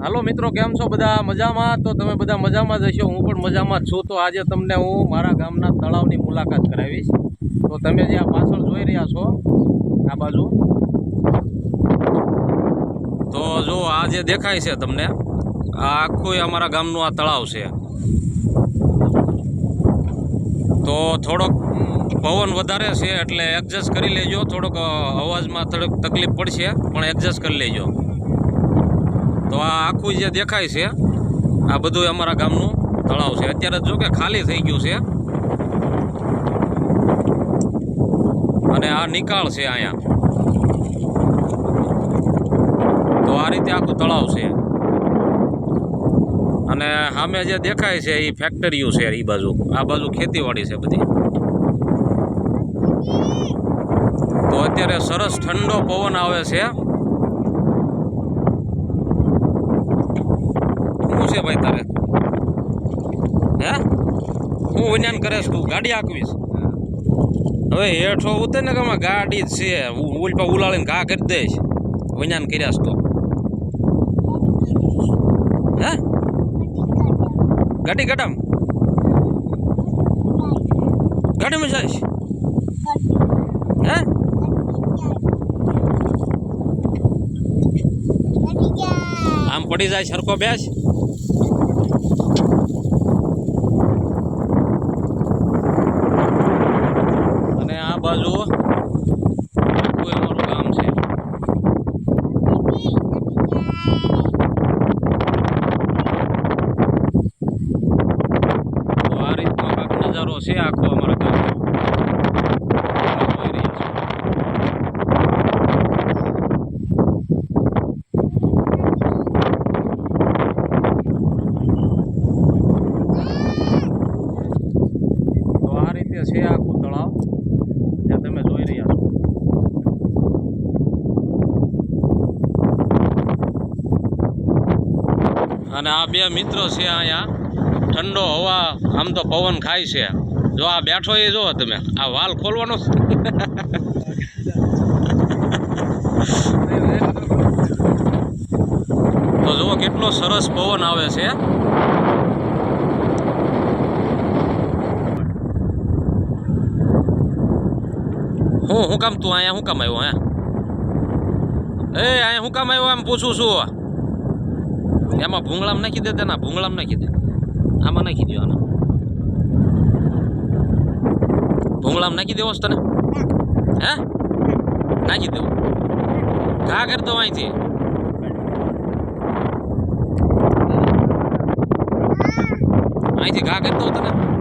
હાલો મિત્રો, કેમ છો બધા? મજામાં? તો તમે બધા મજામાં જ હશો. હું પણ મજામાં છું. તો આજે તમને હું મારા ગામના તળાવની મુલાકાત કરાવીશ. તો તમે જે આ પાછળ જોઈ રહ્યા છો, આ બાજુ. તો જો, આ જે દેખાય છે તમને, આ આખું અમારા ગામનું આ તળાવ છે. તો થોડોક પવન વધારે છે એટલે એડજસ્ટ કરી લેજો. થોડોક અવાજમાં થોડીક તકલીફ પડશે, પણ એડજસ્ટ કરી લેજો. તો આ આખું જે દેખાય છે, આ બધું અમારા ગામનું તળાવ છે. અત્યારે જો કે ખાલી થઈ ગયું છે. અને આ નિકાળ છે અહીંયા. તો આ રીતે આખું તળાવ છે. અને સામે જે દેખાય છે એ ફેક્ટરીઓ છે એ બાજુ. આ બાજુ ખેતીવાડી છે બધી. તો અત્યારે સરસ ઠંડો પવન આવે છે. છે ભાઈ તારે? હે? હું વન્યાન કરેશ તું ગાડી આંકવીશ? હવે હેઠો ઉતરે ને કે ગાડી છે. ઉલપા ઉલાળીને ઘા કરી દઈશ. વન્યાન કર્યાસ તો. હે? ગાડી ગડામ ગાડીમાં જઈશ હે? આમ પડી જાય સરખો બેસ અને આ બાજુ અમારું ગામ છે. તો આ છે આખો અમારા ગામનો તમે જોઈ રહ્યા છો તો આ રીતે છે આખું તળાવ જ્યાં તમે જોઈ રહ્યા છો. અને આ બે મિત્રો છે અહીંયા, ઠંડો હવા, આમ તો પવન ખાય છે. જો આ બેઠો એ જો તમે, આ વાલ ખોલવાનો તો જુઓ કેટલો સરસ પવન આવે છે. હું હું કામ તું અહીંયા હું કામ આવ્યો, હે? એ, અહીંયા હું કામ આવ્યો એમ પૂછું છું. એમાં ભૂંગળામાં નાખી દે ના ભૂંગળામાં નાખી દે. આમાં નાખી દો આનો. ભૂંગળામાં નાખી દેવો તને? હે? નાખી દેવું ઘા કરતો અહીંથી. અહીંથી ઘા કરી દઉં તને.